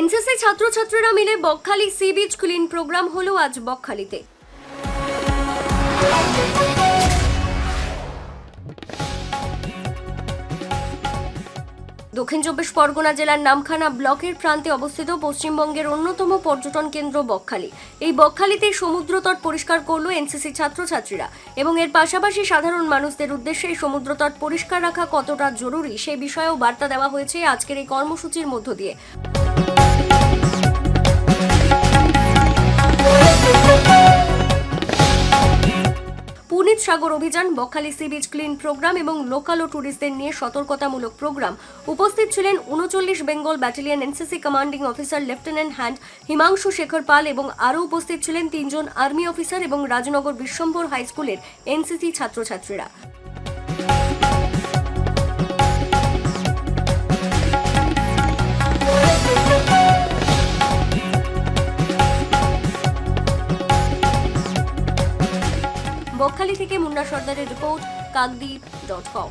NCC ছাত্রছাত্রীরা মিলে Bakkhali sea beach clean program হলো আজ বকখালিতে। দক্ষিণ চব্বিশ পরগনা জেলার নামখানা ব্লকের প্রান্তে অবস্থিত পশ্চিমবঙ্গের অন্যতম পর্যটন কেন্দ্র বকখালি। এই বকখালিতে সমুদ্রতট পরিষ্কার করল এনসিসি ছাত্রছাত্রীরা এবং এর পাশাপাশি সাধারণ মানুষদের উদ্দেশ্যে এই সমুদ্রতট পরিষ্কার রাখা কতটা জরুরি সে বিষয়েও বার্তা দেওয়া হয়েছে আজকের এই কর্মসূচির মধ্য দিয়ে। Punit Sagar Abhiyan, Bakkhali sea beach clean program এবং লোকাল ও ট্যুরিস্টদের নিয়ে সতর্কতামূলক প্রোগ্রাম। উপস্থিত ছিলেন উনচল্লিশ Bengal battalion NCC commanding officer lieutenant hand Himanshu Shekhar Pal এবং আরও উপস্থিত ছিলেন তিনজন আর্মি অফিসার এবং রাজনগর বিশ্বম্ভর হাই স্কুলের এনসিসি ছাত্রছাত্রীরা। বকখালি থেকে মুন্না সর্দারের রিপোর্ট কাকদ্বীপ ডট কম